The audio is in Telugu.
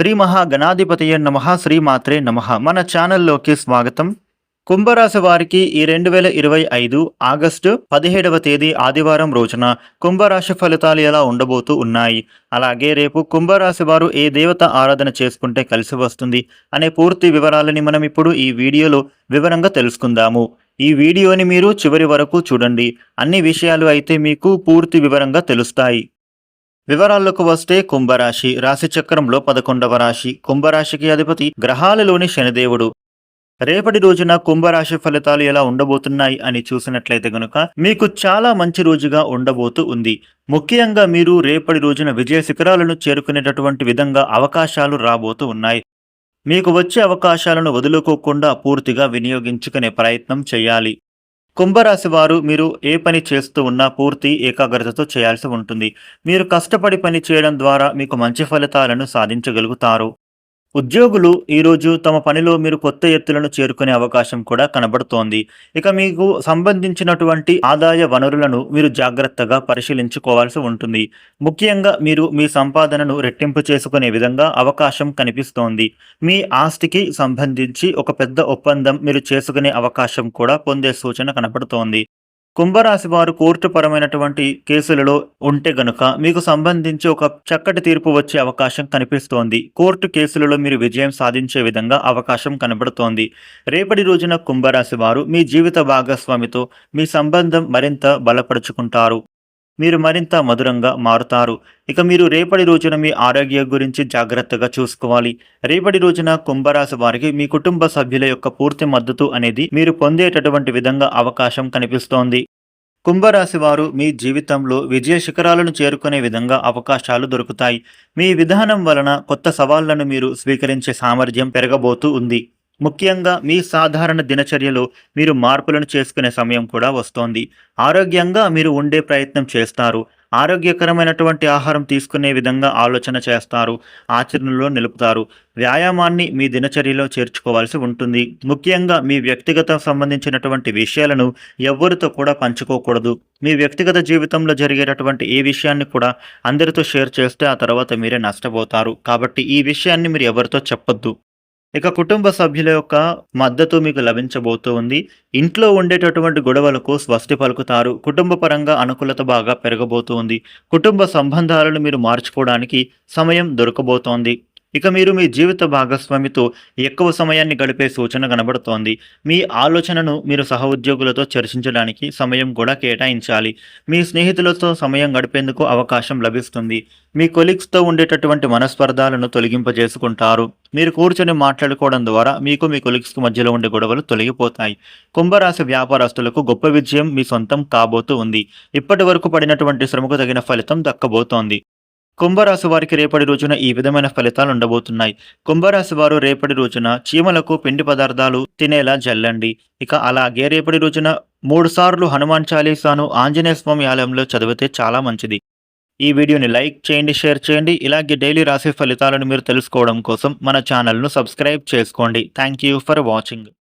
శ్రీ మహాగణాధిపతయ నమ శ్రీ మాత్రే నమ. మన ఛానల్లోకి స్వాగతం. కుంభరాశి వారికి ఈ రెండు వేల ఇరవై ఐదు ఆగస్టు పదిహేడవ తేదీ ఆదివారం రోజున కుంభరాశి ఫలితాలు ఎలా ఉండబోతూ ఉన్నాయి? అలాగే రేపు కుంభరాశి వారు ఏ దేవత ఆరాధన చేసుకుంటే కలిసి వస్తుంది అనే పూర్తి వివరాలని మనం ఇప్పుడు ఈ వీడియోలో వివరంగా తెలుసుకుందాము. ఈ వీడియోని మీరు చివరి వరకు చూడండి. అన్ని విషయాలు అయితే మీకు పూర్తి వివరంగా తెలుస్తాయి. వివరాల్లోకి వస్తే కుంభరాశి రాశిచక్రంలో పదకొండవ రాశి. కుంభరాశికి అధిపతి గ్రహాలలోని శనిదేవుడు. రేపటి రోజున కుంభరాశి ఫలితాలు ఎలా ఉండబోతున్నాయి అని చూసినట్లయితే గనుక మీకు చాలా మంచి రోజుగా ఉండబోతూ ఉంది. ముఖ్యంగా మీరు రేపటి రోజున విజయ శిఖరాలను చేరుకునేటటువంటి విధంగా అవకాశాలు రాబోతూ ఉన్నాయి. మీకు వచ్చే అవకాశాలను వదులుకోకుండా పూర్తిగా వినియోగించుకునే ప్రయత్నం చేయాలి. కుంభరాశి వారు మీరు ఏ పని చేస్తూ ఉన్నా పూర్తి ఏకాగ్రతతో చేయాల్సి ఉంటుంది. మీరు కష్టపడి పని చేయడం ద్వారా మీకు మంచి ఫలితాలను సాధించగలుగుతారు. ఉద్యోగులు ఈరోజు తమ పనిలో మీరు కొత్త ఎత్తులను చేరుకునే అవకాశం కూడా కనబడుతోంది. ఇక మీకు సంబంధించినటువంటి ఆదాయ వనరులను మీరు జాగ్రత్తగా పరిశీలించుకోవాల్సి ఉంటుంది. ముఖ్యంగా మీరు మీ సంపాదనను రెట్టింపు చేసుకునే విధంగా అవకాశం కనిపిస్తోంది. మీ ఆస్తికి సంబంధించి ఒక పెద్ద ఒప్పందం మీరు చేసుకునే అవకాశం కూడా పొందే సూచన కనబడుతోంది. కుంభరాశి వారు కోర్టు పరమైనటువంటి కేసులలో ఉంటే గనుక మీకు సంబంధించి ఒక చక్కటి తీర్పు వచ్చే అవకాశం కనిపిస్తోంది. కోర్టు కేసులలో మీరు విజయం సాధించే విధంగా అవకాశం కనబడుతోంది. రేపటి రోజున కుంభరాశి వారు మీ జీవిత భాగస్వామితో మీ సంబంధం మరింత బలపరుచుకుంటారు. మీరు మరింత మధురంగా మారుతారు. ఇక మీరు రేపటి రోజున మీ ఆరోగ్యం గురించి జాగ్రత్తగా చూసుకోవాలి. రేపటి రోజున కుంభరాశి వారికి మీ కుటుంబ సభ్యుల యొక్క పూర్తి మద్దతు అనేది మీరు పొందేటటువంటి విధంగా అవకాశం కనిపిస్తోంది. కుంభరాశి వారు మీ జీవితంలో విజయ శిఖరాలను చేరుకునే విధంగా అవకాశాలు దొరుకుతాయి. మీ విధానం వలన కొత్త సవాళ్ళను మీరు స్వీకరించే సామర్థ్యం పెరగబోతూ ఉంది. ముఖ్యంగా మీ సాధారణ దినచర్యలో మీరు మార్పులను చేసుకునే సమయం కూడా వస్తోంది. ఆరోగ్యంగా మీరు ఉండే ప్రయత్నం చేస్తారు. ఆరోగ్యకరమైనటువంటి ఆహారం తీసుకునే విధంగా ఆలోచన చేస్తారు. ఆచరణలో నిలుపుతారు. వ్యాయామాన్ని మీ దినచర్యలో చేర్చుకోవాల్సి ఉంటుంది. ముఖ్యంగా మీ వ్యక్తిగత సంబంధించినటువంటి విషయాలను ఎవ్వరితో కూడా పంచుకోకూడదు. మీ వ్యక్తిగత జీవితంలో జరిగేటటువంటి ఏ విషయాన్ని కూడా అందరితో షేర్ చేస్తే ఆ తర్వాత మీరే నష్టపోతారు. కాబట్టి ఈ విషయాన్ని మీరు ఎవరితో చెప్పొద్దు. ఇక కుటుంబ సభ్యుల యొక్క మద్దతు మీకు లభించబోతూ ఉంది. ఇంట్లో ఉండేటటువంటి గొడవలకు స్వస్తి పలుకుతారు. కుటుంబ పరంగా అనుకూలత బాగా పెరగబోతోంది కుటుంబ సంబంధాలను మీరు మార్చుకోవడానికి సమయం దొరకబోతోంది. ఇక మీరు మీ జీవిత భాగస్వామితో ఎక్కువ సమయాన్ని గడిపే సూచన కనబడుతోంది. మీ ఆలోచనను మీరు సహ ఉద్యోగులతో చర్చించడానికి సమయం కూడా కేటాయించాలి. మీ స్నేహితులతో సమయం గడిపేందుకు అవకాశం లభిస్తుంది. మీ కొలీగ్స్తో ఉండేటటువంటి మనస్పర్ధాలను తొలగింపజేసుకుంటారు. మీరు కూర్చొని మాట్లాడుకోవడం ద్వారా మీకు మీ కొలీగ్స్కి మధ్యలో ఉండే గొడవలు తొలగిపోతాయి. కుంభరాశి వ్యాపారస్తులకు గొప్ప విజయం మీ సొంతం కాబోతూ ఉంది. ఇప్పటి వరకు పడినటువంటి శ్రమకు తగిన ఫలితం దక్కబోతోంది. కుంభరాశి వారికి రేపటి రోజున ఈ విధమైన ఫలితాలు ఉండబోతున్నాయి. కుంభరాశి వారు రేపటి రోజున చీమలకు పిండి పదార్థాలు తినేలా జల్లండి. ఇక అలాగే రేపటి రోజున మూడుసార్లు హనుమాన్ చాలీసాను ఆంజనేయ స్వామి ఆలయంలో చదివితే చాలా మంచిది. ఈ వీడియోని లైక్ చేయండి షేర్ చేయండి. ఇలాగే డైలీ రాశి ఫలితాలను మీరు తెలుసుకోవడం కోసం మన ఛానల్ను సబ్స్క్రైబ్ చేసుకోండి. Thank you for watching.